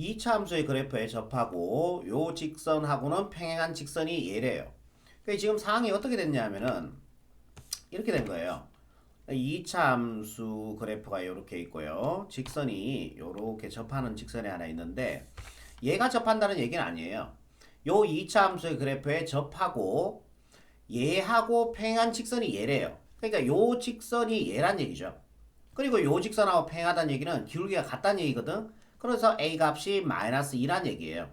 2차 함수의 그래프에 접하고 요 직선하고는 평행한 직선이 얘래요. 그러니까 지금 상황이 어떻게 됐냐면은 이렇게 된 거예요. 2차 함수 그래프가 이렇게 있고요. 직선이 이렇게 접하는 직선이 하나 있는데 얘가 접한다는 얘기는 아니에요. 요 2차 함수의 그래프에 접하고 얘하고 평행한 직선이 얘래요. 그러니까 요 직선이 얘란 얘기죠. 그리고 요 직선하고 평행하다는 얘기는 기울기가 같다는 얘기거든. 그래서 a 값이 마이너스 2란 얘기예요.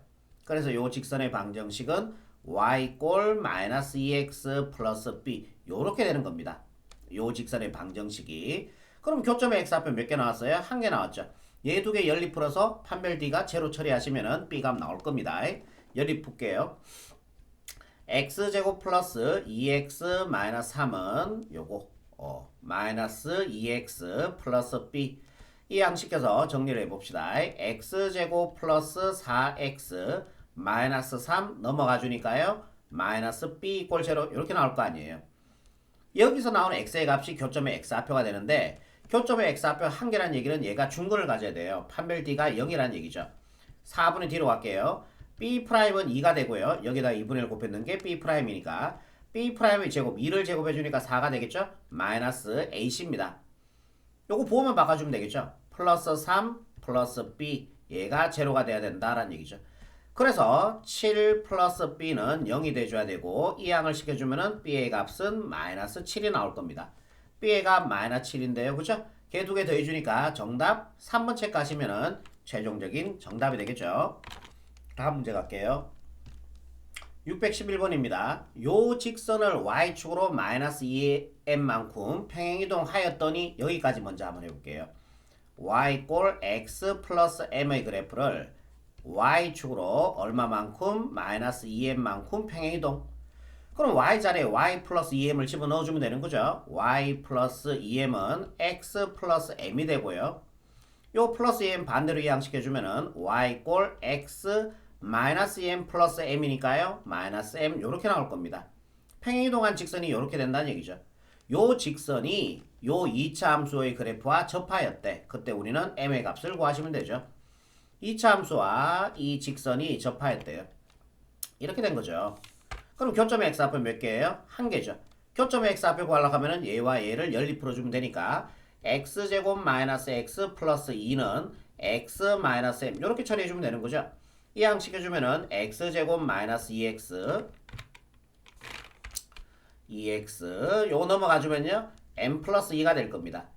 그래서 요 직선의 방정식은 y 꼴 마이너스 2x 플러스 b 요렇게 되는 겁니다. 요 직선의 방정식이 그럼 교점의 x좌표 몇개 나왔어요? 한 개 나왔죠. 얘 두 개 연립 풀어서 판별 d가 제로 처리하시면은 b 값 나올 겁니다. 연립 풀게요. x제곱 플러스 2x 마이너스 3은 요거 어, 마이너스 2x 플러스 b 이 양식해서 정리를 해봅시다. x제곱 플러스 4x 마이너스 3 넘어가 주니까요. 마이너스 b 이꼴 제로 이렇게 나올 거 아니에요. 여기서 나오는 x의 값이 교점의 x좌표가 되는데 교점의 x좌표 한 개란 얘기는 얘가 중근을 가져야 돼요. 판별 d가 0이란 얘기죠. 4분의 뒤로 갈게요. b 프라임은 2가 되고요. 여기다 2분의 1 곱했는 게 b 프라임이니까 b 프라임의 제곱 2를 제곱해 주니까 4가 되겠죠? 마이너스 ac입니다. 요거 보호만 바꿔주면 되겠죠? 플러스 3 플러스 b 얘가 제로가 돼야 된다라는 얘기죠. 그래서 7 플러스 b는 0이 돼줘야 되고 이 양을 시켜주면은 b의 값은 마이너스 7이 나올 겁니다. b의 값 마이너스 7인데요. 그죠? 걔 두 개 더해주니까 정답 3번 책 가시면은 최종적인 정답이 되겠죠. 다음 문제 갈게요. 611번입니다. 요 직선을 y축으로 마이너스 2m만큼 평행이동하였더니 여기까지 먼저 한번 해볼게요. y꼴 x 플러스 m의 그래프를 y축으로 얼마만큼 마이너스 2m만큼 평행이동 그럼 y자리에 y 플러스 2m을 집어넣어주면 되는 거죠. y 플러스 2m은 x 플러스 m이 되고요. 요 플러스 m 반대로 이항시켜주면은 y 꼴 x 마이너스 m 플러스 m이니까요. 마이너스 m 요렇게 나올 겁니다. 평행이동한 직선이 요렇게 된다는 얘기죠. 요 직선이 요 2차 함수의 그래프와 접하였대. 그때 우리는 m의 값을 구하시면 되죠. 2차 함수와 이 직선이 접하였대요. 이렇게 된 거죠. 그럼 교점의 x좌표 몇 개예요? 한 개죠. 교점의 x좌표 구하려고 하면은 얘와 얘를 연립 풀어주면 되니까 x제곱 마이너스 x 플러스 2는 x 마이너스 m 이렇게 처리해주면 되는 거죠. 이 양식 해주면은 x제곱 마이너스 2x 2x 요거 넘어가주면요 m 플러스 2가 될 겁니다.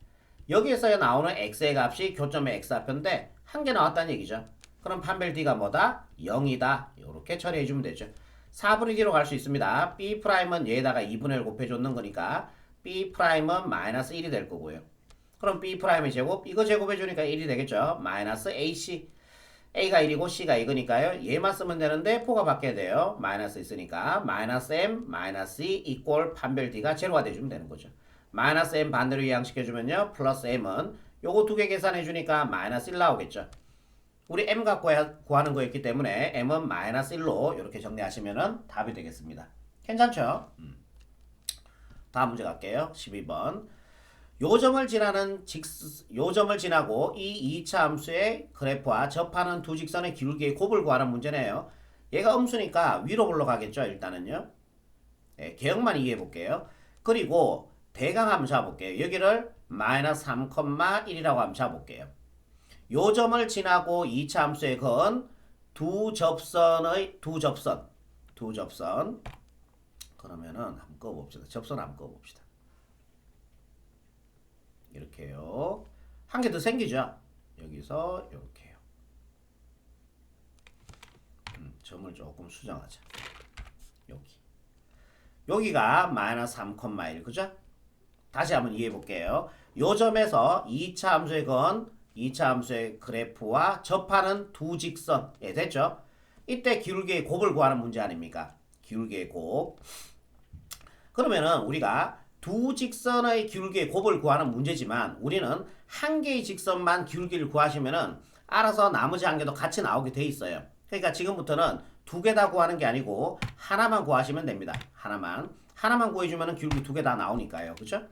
여기에서 나오는 x의 값이 교점의 x좌표인데 한 개 나왔다는 얘기죠. 그럼 판별 d가 뭐다? 0이다. 이렇게 처리해주면 되죠. 4분의 d로 갈 수 있습니다. b 프라임은 얘에다가 2분의 1 곱해줬는 거니까 b 프라임은 마이너스 1이 될 거고요. 그럼 b 프라임의 제곱 이거 제곱해주니까 1이 되겠죠. 마이너스 ac a가 1이고 c가 이거니까요. 얘만 쓰면 되는데 포가 바뀌어야 돼요. 마이너스 있으니까 마이너스 m 마이너스 2 이꼴 판별 d가 제로가 돼주면 되는 거죠. 마이너스 m 반대로 이항시켜주면요. 플러스 m은 요거 두 개 계산해주니까 마이너스 1 나오겠죠. 우리 m 갖고 구하는 거였기 때문에 m은 마이너스 1로 이렇게 정리하시면은 답이 되겠습니다. 괜찮죠? 음. 다음 문제 갈게요. 12번. 요점을 지나는 직 요점을 지나고 이 2차 함수의 그래프와 접하는 두 직선의 기울기의 곱을 구하는 문제네요. 얘가 음수니까 위로 올라가겠죠. 일단은요. 네, 개형만 이해해 볼게요. 그리고 대강 한번 잡아볼게요. 여기를 마이너스 3,1이라고 한번 잡아볼게요. 요점을 지나고 2차 함수의 건 두 접선의 두 접선 두 접선 그러면은 한번 꺼봅시다. 접선 한번 꺼봅시다. 이렇게요. 한 개 더 생기죠. 여기서 이렇게요. 음, 점을 조금 수정하자. 여기. 여기가 마이너스 3,1 그죠? 다시 한번 이해해 볼게요. 요 점에서 2차 함수의 건 2차 함수의 그래프와 접하는 두 직선. 예, 됐죠? 이때 기울기의 곱을 구하는 문제 아닙니까? 기울기의 곱. 그러면은 우리가 두 직선의 기울기의 곱을 구하는 문제지만 우리는 한 개의 직선만 기울기를 구하시면은 알아서 나머지 한 개도 같이 나오게 돼 있어요. 그러니까 지금부터는 두 개 다 구하는 게 아니고 하나만 구하시면 됩니다. 하나만. 하나만 구해주면은 기울기 두 개 다 나오니까요. 그죠?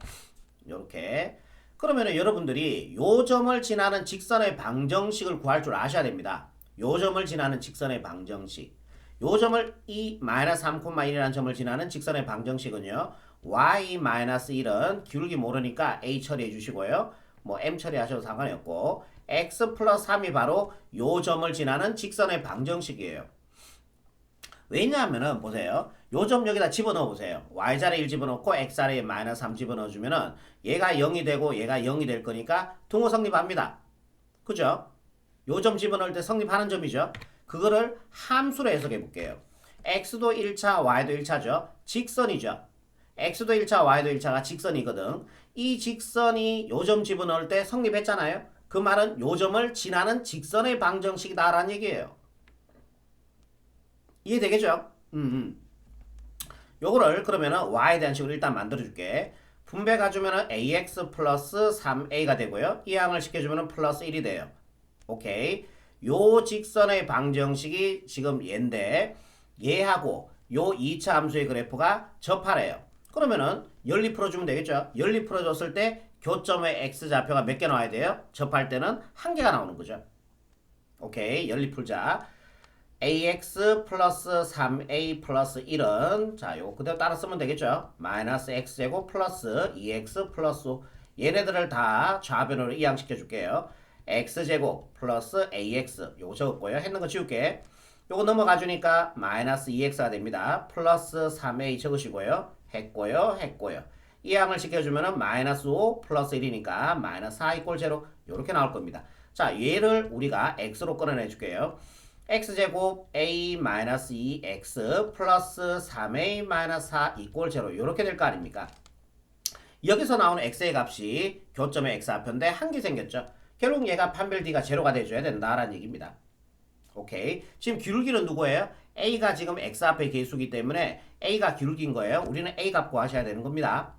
이렇게. 그러면은 여러분들이 요 점을 지나는 직선의 방정식을 구할 줄 아셔야 됩니다. 요 점을 지나는 직선의 방정식. 요 점을 이 마이너스 3,1이라는 점을 지나는 직선의 방정식은요. Y-1은 기울기 모르니까 a 처리해 주시고요. 뭐 m 처리하셔도 상관이 없고 x 플러스 3이 바로 요 점을 지나는 직선의 방정식이에요. 왜냐하면은 보세요. 요 점 여기다 집어넣어 보세요. y자리에 1 집어넣고 x자리에 마이너스 3 집어넣어 주면은 얘가 0이 되고 얘가 0이 될 거니까 등호 성립합니다. 그죠? 요 점 집어넣을 때 성립하는 점이죠. 그거를 함수로 해석해 볼게요. x도 1차, y도 1차죠. 직선이죠. X도 1차, y도 1차가 직선이거든. 이 직선이 요점 집어넣을 때 성립했잖아요. 그 말은 요 점을 지나는 직선의 방정식이다라는 얘기예요. 이해되겠죠? 음, 음. 요거를 그러면은 y에 대한 식으로 일단 만들어 줄게. 분배 가주면은 ax 플러스 3a가 되고요. 이 항을 시켜주면은 플러스 1이 돼요. 오케이. 요 직선의 방정식이 지금 얘인데 얘하고 요 2차 함수의 그래프가 접하래요. 그러면은 연리 풀어주면 되겠죠. 연리 풀어줬을 때 교점의 x 좌표가 몇 개 나와야 돼요? 접할 때는 한 개가 나오는 거죠. 오케이. 연리 풀자. ax 플러스 3a 플러스 1은 자 요거 그대로 따라 쓰면 되겠죠 마이너스 x제곱 플러스 2x 플러스 5 얘네들을 다 좌변으로 이항시켜 줄게요 x제곱 플러스 ax 요거 적었고요 했는 거 지울게 요거 넘어가 주니까 마이너스 2x가 됩니다 플러스 3a 적으시고요 했고요 했고요 이 항을 시켜주면은 마이너스 5 플러스 1이니까 마이너스 4 이꼴 제로 요렇게 나올 겁니다 자 얘를 우리가 x로 끌어내 줄게요 x제곱 a-2x 플러스 3a-4 이꼴 제로 이렇게 될 거 아닙니까? 여기서 나오는 x의 값이 교점의 x 앞인데 한 개 생겼죠. 결국 얘가 판별 d가 제로가 돼줘야 된다라는 얘기입니다. 오케이. 지금 기울기는 누구예요? a가 지금 x 앞에 계수기 때문에 a가 기울기인 거예요. 우리는 a 값 구하셔야 되는 겁니다.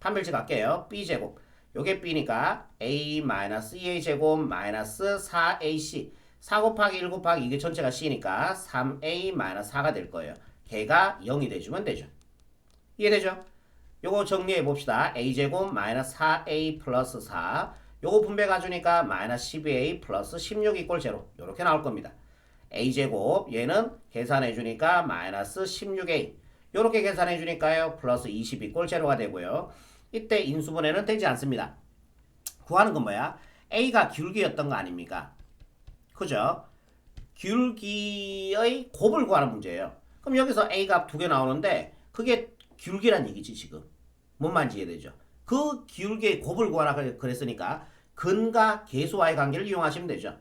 판별식 할게요. b제곱. 요게 b니까 a-2a 제곱 마이너스 4ac 4 곱하기 1 곱하기 이게 전체가 C니까 3A-4가 될 거예요. 걔가 0이 돼주면 되죠. 이해되죠? 요거 정리해 봅시다. A제곱 마이너스 4A 플러스 4 요거 분배 가주니까 마이너스 12A 플러스 16 이꼴 제로 요렇게 나올 겁니다. A제곱 얘는 계산해 주니까 마이너스 16A 요렇게 계산해 주니까요. 플러스 20 이 꼴 제로가 되고요. 이때 인수분해는 되지 않습니다. 구하는 건 뭐야? A가 기울기였던 거 아닙니까? 그죠? 기울기의 곱을 구하는 문제예요. 그럼 여기서 a 값두개 나오는데 그게 기울기란 얘기지 지금. 뭔 말인지 이해되죠? 그 기울기의 곱을 구하라 그랬으니까 근과 계수와의 관계를 이용하시면 되죠.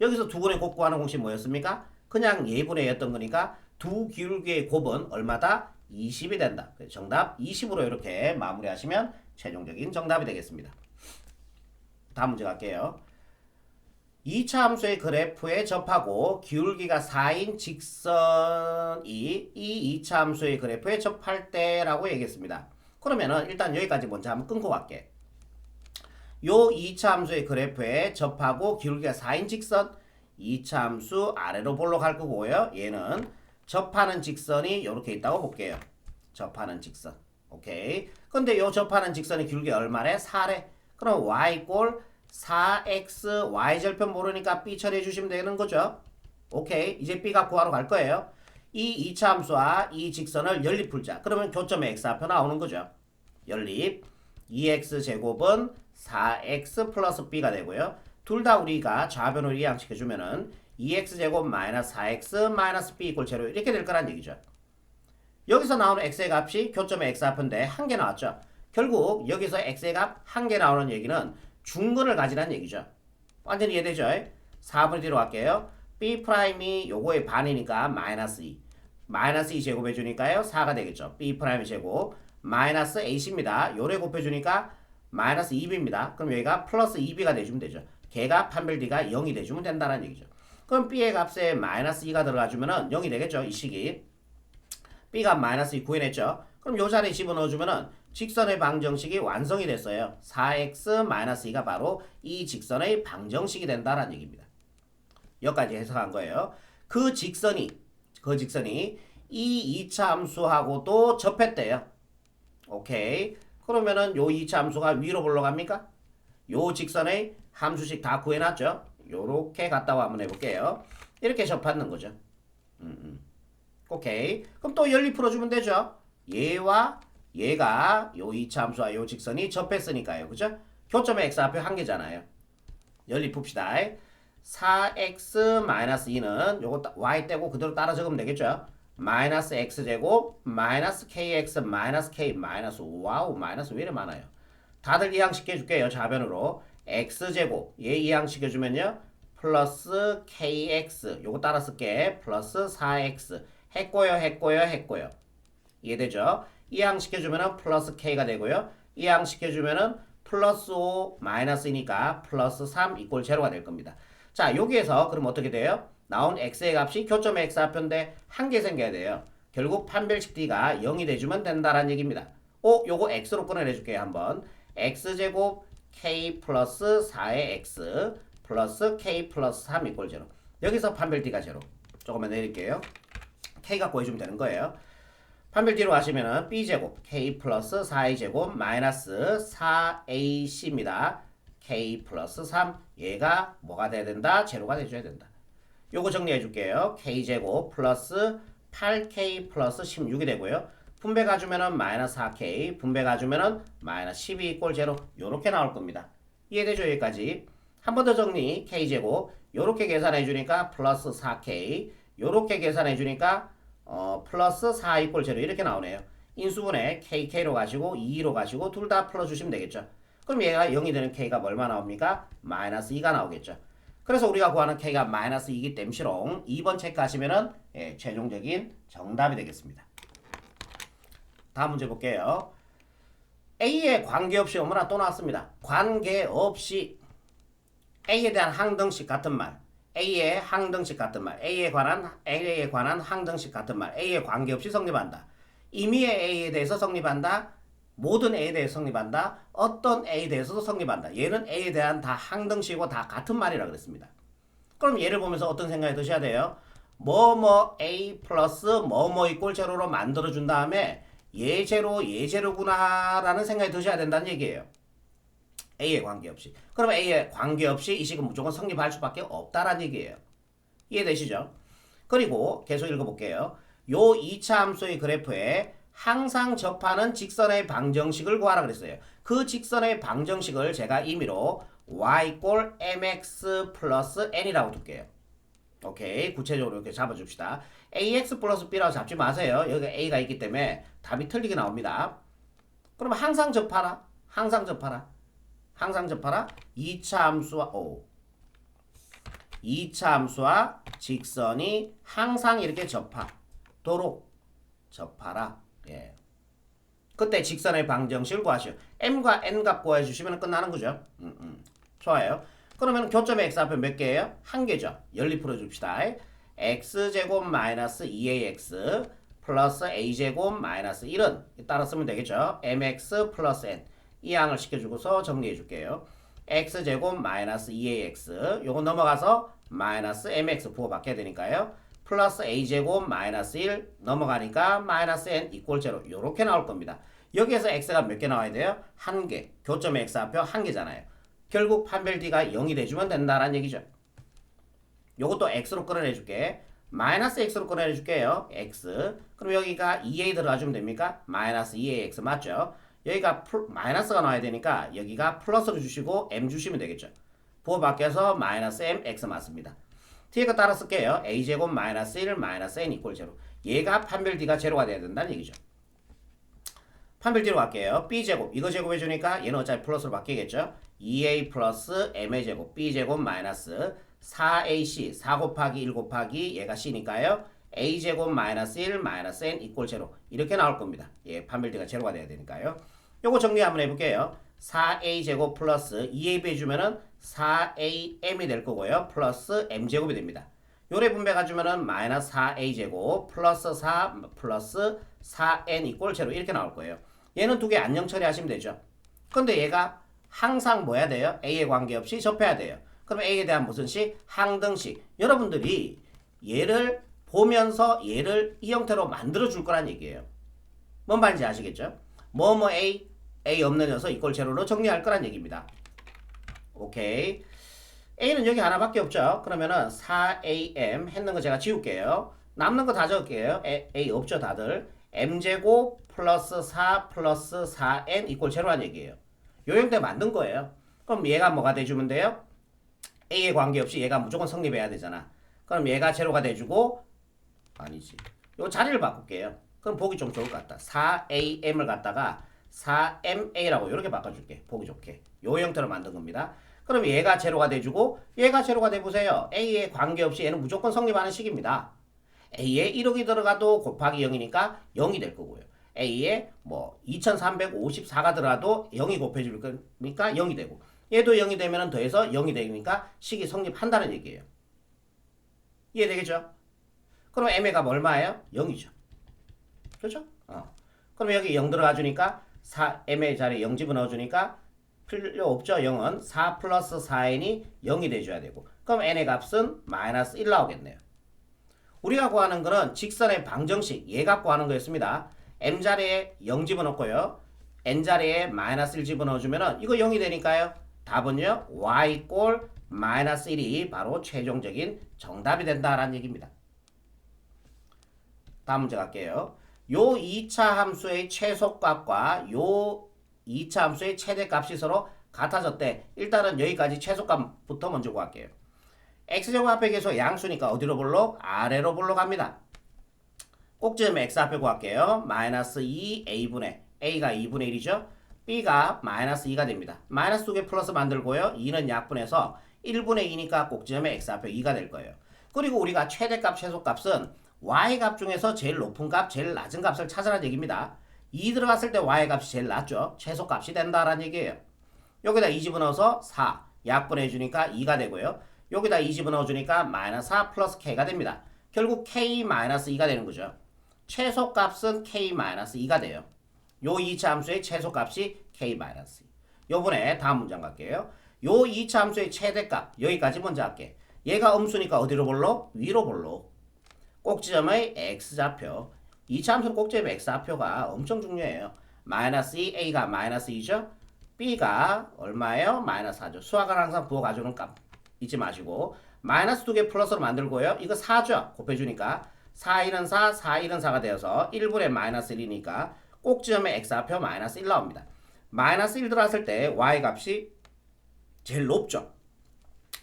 여기서 두 분의 곱 구 하는 공식 뭐였습니까? 그냥 예분의 였던 거니까 두 기울기의 곱은 얼마다? 20이 된다. 정답 20으로 이렇게 마무리하시면 최종적인 정답이 되겠습니다. 다음 문제 갈게요. 2차 함수의 그래프에 접하고 기울기가 4인 직선이 이 2차 함수의 그래프에 접할 때라고 얘기했습니다. 그러면은 일단 여기까지 먼저 한번 끊고 갈게. 요 2차 함수의 그래프에 접하고 기울기가 4인 직선 2차 함수 아래로 볼록할 거고요. 얘는 접하는 직선이 이렇게 있다고 볼게요. 접하는 직선. 오케이. 근데 요 접하는 직선의 기울기 얼마래? 4래. 그럼 y 꼴 4x y절편 모르니까 b 처리해 주시면 되는 거죠. 오케이. 이제 b가 구하러 갈 거예요. 이 2차 함수와 이 직선을 연립 풀자. 그러면 교점의 x 앞에 나오는 거죠. 연립 2x 제곱은 4x 플러스 b가 되고요. 둘 다 우리가 좌변으로 이항시켜 주면은 2x 제곱 마이너스 4x 마이너스 b 이꼴 제로 이렇게 될 거란 얘기죠. 여기서 나오는 x의 값이 교점의 x 앞인데 한 개 나왔죠. 결국 여기서 x의 값 한 개 나오는 얘기는 중근을 가지라는 얘기죠. 완전히 이해되죠? 4분의 뒤로 갈게요. b 프라임이 요거의 반이니까 마이너스 2. 마이너스 2 제곱해 주니까요. 4가 되겠죠. b 프라임 제곱 마이너스 ac입니다. 요래 곱해 주니까 마이너스 2b입니다. 그럼 여기가 플러스 2b가 돼주면 되죠. 걔가 판별 d가 0이 돼주면 된다는 얘기죠. 그럼 b의 값에 마이너스 2가 들어가 주면은 0이 되겠죠. 이 식이. b가 마이너스 2 구해냈죠. 그럼 요 자리에 집어넣어 주면은 직선의 방정식이 완성이 됐어요. 4x-2가 바로 이 직선의 방정식이 된다라는 얘기입니다. 여기까지 해석한 거예요. 그 직선이 그 직선이 이 2차 함수하고도 접했대요. 오케이. 그러면은 요 2차 함수가 위로 올라갑니까? 요 직선의 함수식 다 구해놨죠? 요렇게 갔다고 한번 해볼게요. 이렇게 접하는 거죠. 음, 음. 오케이. 그럼 또 연리 풀어주면 되죠. 얘와 얘가 요 이차함수와 요 직선이 접했으니까요. 그죠? 교점의 x 앞에 한 개잖아요. 연리 풉시다. 4x-2는 요거 따- y 떼고 그대로 따라 적으면 되겠죠? 마이너스 x제곱 마이너스 kx 마이너스 k 마이너스 와우 마이너스 왜 이래 많아요? 다들 이항시켜 줄게요. 좌변으로 x제곱 얘 이항시켜주면요. 플러스 kx 요거 따라 쓸게 플러스 4x 했고요 했고요 했고요 이해되죠? 이항시켜주면은 플러스 k가 되고요. 이항시켜주면은 플러스 5 마이너스니까 플러스 3 이꼴 제로가 될 겁니다. 자 여기에서 그럼 어떻게 돼요? 나온 x의 값이 교점 x 앞인데 한 개 생겨야 돼요. 결국 판별식 d가 0이 돼주면 된다라는 얘기입니다. 오 요거 x로 끊어내줄게요 한번. x제곱 k 플러스 4의 x 플러스 k 플러스 3 이꼴 제로. 여기서 판별 d가 제로. 조금만 내릴게요. k가 구해주면 되는 거예요. 판별 뒤로 가시면은 b제곱 k 플러스 4의 제곱 마이너스 4ac입니다. k 플러스 3 얘가 뭐가 돼야 된다? 제로가 돼줘야 된다. 요거 정리해 줄게요. k제곱 플러스 8k 플러스 16이 되고요. 분배 가주면은 마이너스 4k 분배 가주면은 마이너스 12 이꼴 제로 요렇게 나올 겁니다. 이해되죠 여기까지? 한 번 더 정리 k제곱 요렇게 계산해 주니까 플러스 4k 요렇게 계산해 주니까 어, 플러스 4 이꼴 제로 이렇게 나오네요. 인수분해 kk로 가시고 2로 가시고 둘 다 풀어주시면 되겠죠. 그럼 얘가 0이 되는 k가 얼마 나옵니까? 마이너스 2가 나오겠죠. 그래서 우리가 구하는 k가 마이너스 2기 땜시롱 2번 체크하시면은 예, 최종적인 정답이 되겠습니다. 다음 문제 볼게요. A에 관계없이 어머나 또 나왔습니다. 관계없이 A에 대한 항등식 같은 말 A의 항등식 같은 말, A에 관한 A에 관한 항등식 같은 말, A에 관계없이 성립한다. 임의의 A에 대해서 성립한다. 모든 A에 대해서 성립한다. 어떤 A에 대해서도 성립한다. 얘는 A에 대한 다 항등식이고 다 같은 말이라 그랬습니다. 그럼 얘를 보면서 어떤 생각이 드셔야 돼요? 뭐뭐 A 플러스 뭐뭐 이꼴 제로로 만들어 준 다음에 얘 제로 얘 제로구나 라는 생각이 드셔야 된다는 얘기예요. A에 관계없이. 그러면 A에 관계없이 이 식은 무조건 성립할 수밖에 없다라는 얘기예요. 이해되시죠? 그리고 계속 읽어볼게요. 요 2차 함수의 그래프에 항상 접하는 직선의 방정식을 구하라 그랬어요. 그 직선의 방정식을 제가 임의로 y 꼴 mx 플러스 n이라고 둘게요. 오케이 구체적으로 이렇게 잡아줍시다. ax 플러스 b라고 잡지 마세요. 여기 a가 있기 때문에 답이 틀리게 나옵니다. 그럼 항상 접하라. 항상 접하라. 항상 접하라. 2차 함수와 오. 2차 함수와 직선이 항상 이렇게 접하도록 접하라. 예. 그때 직선의 방정식을 구하시오. m과 n 값 구해 주시면 끝나는 거죠. 음, 음. 좋아요. 그러면 교점의 x 앞에 몇 개예요? 한 개죠. 연리 풀어 줍시다. x제곱 마이너스 2ax 플러스 a제곱 마이너스 1은 따라 쓰면 되겠죠. mx 플러스 n 이 양을 시켜주고서 정리해 줄게요. x제곱 마이너스 2ax 요거 넘어가서 마이너스 mx 부호받게 되니까요. 플러스 a제곱 마이너스 1 넘어가니까 마이너스 n 이꼴 제로 요렇게 나올 겁니다. 여기에서 x가 몇 개 나와야 돼요? 한 개. 교점의 x 앞에 한 개잖아요. 결국 판별 d가 0이 돼주면 된다라는 얘기죠. 요것도 x로 끌어내줄게. 마이너스 x로 끌어내줄게요. x. 그럼 여기가 2a 들어가주면 됩니까? 마이너스 2ax 맞죠? 여기가 플, 마이너스가 나와야 되니까 여기가 플러스로 주시고 m 주시면 되겠죠. 부호 밖에서 마이너스 m x 맞습니다. 뒤에 거 따라 쓸게요. a제곱 마이너스 1 마이너스 n 이꼴 제로. 얘가 판별 d가 제로가 돼야 된다는 얘기죠. 판별 뒤로 갈게요. b제곱 이거 제곱해 주니까 얘는 어차피 플러스로 바뀌겠죠. 2a 플러스 m의 제곱 b제곱 마이너스 4ac 4 곱하기 1 곱하기 얘가 c니까요. a제곱 마이너스 1 마이너스 n 이꼴 제로 이렇게 나올 겁니다. 예, 판별 d가 제로가 돼야 되니까요. 요거 정리 한번 해볼게요. 4a 제곱 플러스 2ab 해주면은 4am이 될 거고요. 플러스 m제곱이 됩니다. 요래 분배 가주면은 마이너스 4a 제곱 플러스 4 플러스 4n 이꼴 제로 이렇게 나올 거예요. 얘는 두 개 안녕 처리하시면 되죠. 근데 얘가 항상 뭐 해야 돼요? a에 관계없이 접해야 돼요. 그럼 a에 대한 무슨 식? 항등식. 여러분들이 얘를 보면서 얘를 이 형태로 만들어 줄 거란 얘기예요. 뭔 말인지 아시겠죠? 뭐뭐 a, a 없는 녀석 이꼴 제로로 정리할 거란 얘기입니다. 오케이. A는 여기 하나밖에 없죠. 그러면은 4AM 했는 거 제가 지울게요. 남는 거 다 적을게요. A, A 없죠, 다들. M제곱 플러스 4 플러스 4N 이꼴 제로란 얘기예요. 요 형태 만든 거예요. 그럼 얘가 뭐가 돼주면 돼요? A에 관계없이 얘가 무조건 성립해야 되잖아. 그럼 얘가 제로가 돼주고 아니지. 요 자리를 바꿀게요. 그럼 보기 좀 좋을 것 같다. 4AM을 갖다가 4MA라고 이렇게 바꿔줄게. 보기 좋게. 요 형태로 만든 겁니다. 그럼 얘가 제로가 돼주고 얘가 제로가 돼보세요. A에 관계없이 얘는 무조건 성립하는 식입니다. A에 1억이 들어가도 곱하기 0이니까 0이 될 거고요. A에 뭐 2354가 들어가도 0이 곱해줄 거니까 0이 되고 얘도 0이 되면 더해서 0이 되니까 식이 성립한다는 얘기예요. 이해되겠죠? 그럼 M의가 얼마예요? 0이죠. 그렇죠? 어. 그럼 여기 0 들어가 주니까 4, M의 자리에 0 집어넣어주니까 필요 없죠. 0은 4 플러스 4n이 0이 돼줘야 되고 그럼 n의 값은 마이너스 1 나오겠네요. 우리가 구하는 거는 직선의 방정식 얘 갖고 하는 거였습니다. m 자리에 0 집어넣고요. n 자리에 마이너스 1 집어넣어주면 이거 0이 되니까요. 답은요. y 꼴 마이너스 1이 바로 최종적인 정답이 된다라는 얘기입니다. 다음 문제 갈게요. 요 2차 함수의 최소값과 요 2차 함수의 최대값이 서로 같아졌대. 일단은 여기까지 최소값부터 먼저 구할게요. x제곱 앞에 계속 양수니까 어디로 볼록? 아래로 볼록 갑니다. 꼭지점 x 앞에 구할게요. 마이너스 2a분의 a가 2분의 1이죠. b가 마이너스 2가 됩니다. 마이너스 2개 플러스 만들고요. 2는 약분해서 1분의 2니까 꼭지점에 x 앞에 2가 될 거예요. 그리고 우리가 최대값, 최소값은 y값 중에서 제일 높은 값, 제일 낮은 값을 찾으라는 얘기입니다. 2 들어갔을 때 y값이 제일 낮죠. 최소값이 된다라는 얘기예요. 여기다 2 집어넣어서 4 약분해 주니까 2가 되고요. 여기다 2 집어넣어 주니까 마이너스 4 플러스 k가 됩니다. 결국 k 마이너스 2가 되는 거죠. 최소값은 k 마이너스 2가 돼요. 요 2차 함수의 최소값이 k 마이너스 2. 요번에 다음 문장 갈게요. 요 2차 함수의 최대값 여기까지 먼저 할게. 얘가 음수니까 어디로 볼로? 위로 볼로. 꼭지점의 x좌표 2차 함수는 꼭지점의 x좌표가 엄청 중요해요. 마이너스 2, a가 마이너스 2죠. b가 얼마예요? 마이너스 4죠. 수학은 항상 부호 가져오는 값 잊지 마시고 마이너스 2개 플러스로 만들고요. 이거 4죠. 곱해주니까 4, 1은 4, 4, 1은 4가 되어서 1분의 마이너스 1이니까 꼭지점의 x좌표 마이너스 1 나옵니다. 마이너스 1 들어갔을 때 y 값이 제일 높죠.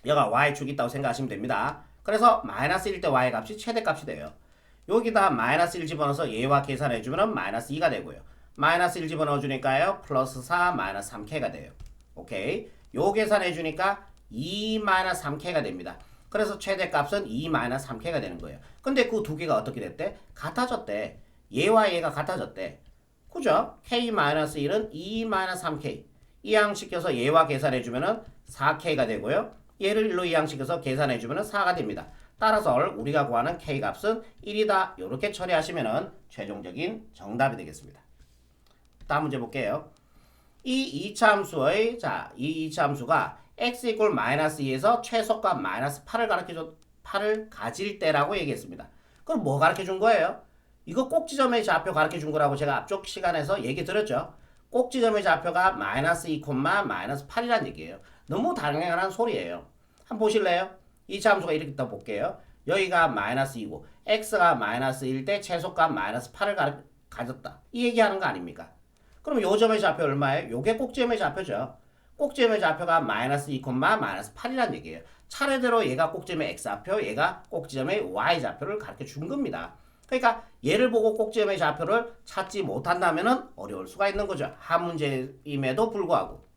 얘가 y축이 있다고 생각하시면 됩니다. 그래서 마이너스 1때 y 값이 최대값이 돼요. 여기다 마이너스 1 집어넣어서 얘와 계산해 주면 마이너스 2가 되고요. 마이너스 1 집어넣어 주니까요. 플러스 4 마이너스 3k가 돼요. 오케이. 요 계산해 주니까 2 마이너스 3k가 됩니다. 그래서 최대값은 2 마이너스 3k가 되는 거예요. 근데 그 두 개가 어떻게 됐대? 같아졌대. 얘와 얘가 같아졌대. 그죠? k 마이너스 1은 2 마이너스 3k. 이항시켜서 얘와 계산해 주면은 4k가 되고요. 얘를 1로 이항시켜서 계산해 주면은 4가 됩니다. 따라서 우리가 구하는 k 값은 1이다. 이렇게 처리하시면은 최종적인 정답이 되겠습니다. 다음 문제 볼게요. 이 2차 함수의 자, 이 2차 함수가 x 이꼴 마이너스 2에서 최소값 마이너스 8을 가르쳐줘 8을 가질 때라고 얘기했습니다. 그럼 뭐 가르쳐 준 거예요? 이거 꼭지점의 좌표 가르쳐 준 거라고 제가 앞쪽 시간에서 얘기 드렸죠. 꼭지점의 좌표가 마이너스 2, 마이너스 8이란 얘기예요. 너무 당연한 소리예요. 한번 보실래요? 2차 함수가 이렇게 더 볼게요. 여기가 마이너스 2고 x가 마이너스 1 때 최소값 마이너스 8을 가, 가졌다. 이 얘기하는 거 아닙니까? 그럼 요 점의 좌표 얼마예요? 요게 꼭지점의 좌표죠. 꼭지점의 좌표가 마이너스 2, 마이너스 8이란 얘기예요. 차례대로 얘가 꼭지점의 x좌표, 얘가 꼭지점의 y좌표를 가르쳐 준 겁니다. 그러니까 얘를 보고 꼭지점의 좌표를 찾지 못한다면 어려울 수가 있는 거죠. 한 문제임에도 불구하고.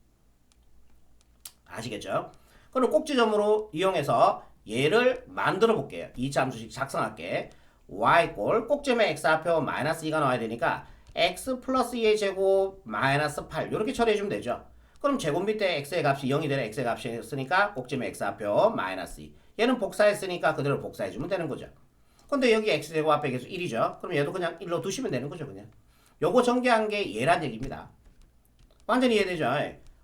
아시겠죠? 그럼 꼭지점으로 이용해서 얘를 만들어 볼게요. 2차 함수식 작성할게. y꼴 꼭지점의 x좌표 마이너스 2가 나와야 되니까 x 플러스 2의 제곱 마이너스 8 이렇게 처리해주면 되죠. 그럼 제곱 밑에 x의 값이 0이 되는 x의 값이었으니까 꼭지점의 x좌표 마이너스 2 얘는 복사했으니까 그대로 복사해주면 되는 거죠. 근데 여기 x제곱 앞에 계속 1이죠. 그럼 얘도 그냥 1로 두시면 되는 거죠. 그냥. 요거 전개한 게 얘란 얘기입니다. 완전히 이해되죠?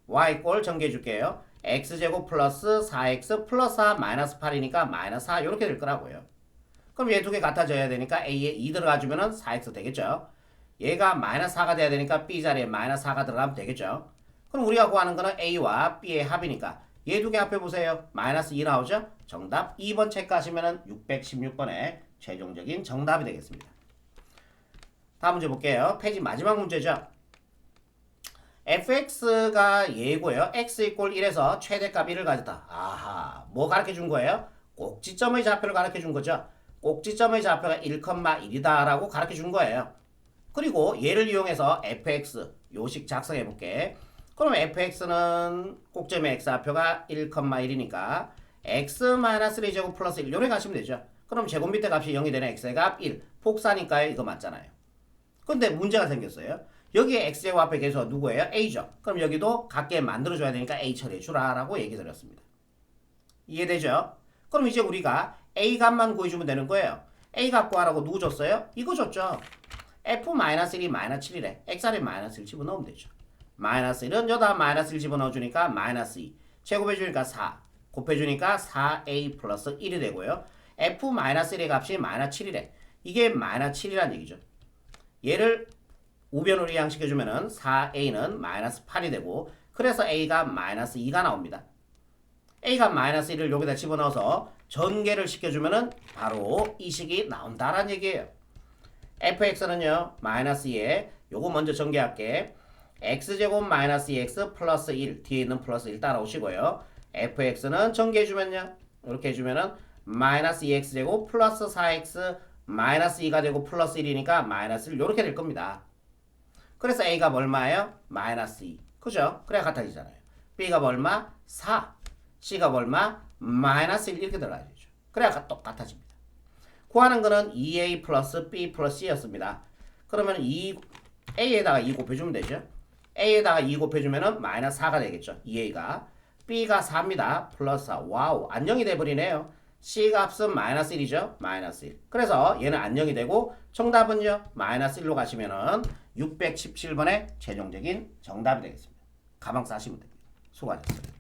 y꼴 전개해 줄게요. X제곱 플러스 4x 플러스 4 마이너스 8이니까 마이너스 4 이렇게 될 거라고요. 그럼 얘 두 개 같아져야 되니까 a에 2 들어가 주면 은 4x 되겠죠. 얘가 마이너스 4가 돼야 되니까 b 자리에 마이너스 4가 들어가면 되겠죠. 그럼 우리가 구하는 거는 a와 b의 합이니까 얘 두개 앞에 보세요. 마이너스 2 나오죠? 정답 2번 체크하시면 616번의 최종적인 정답이 되겠습니다. 다음 문제 볼게요. 페이지 마지막 문제죠. Fx가 예고요. x 이꼴 1에서 최대값 1을 가졌다. 아하, 뭐 가르쳐 준 거예요? 꼭지점의 좌표를 가르쳐 준 거죠. 꼭지점의 좌표가 1,1이다라고 가르쳐 준 거예요. 그리고 얘를 이용해서 fx 요식 작성해 볼게. 그럼 fx는 꼭점의 x좌표가 1,1이니까 x-1 제곱 플러스 1 요래 가시면 되죠. 그럼 제곱 밑에 값이 0이 되는 x의 값 1. 복사니까요. 이거 맞잖아요. 근데 문제가 생겼어요. 여기에 x제곱 앞에 계속 누구예요? a죠. 그럼 여기도 같게 만들어줘야 되니까 a 처리해 주라 라고 얘기 드렸습니다. 이해되죠? 그럼 이제 우리가 a 값만 구해주면 되는 거예요. a 값 구하라고 누구 줬어요? 이거 줬죠. f-1이 마이너스 7이래. xr에 마이너스 1 집어넣으면 되죠. 마이너스 1은 여기다 마이너스 1 집어넣어주니까 마이너스 2. 제곱해주니까 4. 곱해주니까 4a 플러스 1이 되고요. f-1의 값이 마이너스 7이래. 이게 마이너스 7이란 얘기죠. 얘를 우변으로 이항시켜주면은 4a는 마이너스 8이 되고 그래서 a가 마이너스 2가 나옵니다. a가 마이너스 1을 여기다 집어넣어서 전개를 시켜주면은 바로 이 식이 나온다라는 얘기예요. fx는요 마이너스 2에 요거 먼저 전개할게. x제곱 마이너스 2x 플러스 1 뒤에 있는 플러스 1 따라오시고요. fx는 전개해주면요 이렇게 해주면은 마이너스 2x제곱 플러스 4x 마이너스 2가 되고 플러스 1이니까 마이너스 1 이렇게 될 겁니다. 그래서 a가 얼마예요? 마이너스 2 그죠? 그래야 같아지잖아요. b가 얼마? 4 c가 얼마? 마이너스 1 이렇게 들어가야 되죠. 그래야 똑같아집니다. 구하는 거는 2a 플러스 b 플러스 c였습니다. 그러면 2 a에다가 2 곱해주면 되죠. a에다가 2 곱해주면은 마이너스 4가 되겠죠. 2a가 b가 4입니다. 플러스 4 와우 안녕이 돼버리네요. c 값은 마이너스 1이죠. 마이너스 1. 그래서 얘는 안녕이 되고 정답은요. 마이너스 1로 가시면은 617번의 최종적인 정답이 되겠습니다. 가방 싸시면 됩니다. 수고하셨어요.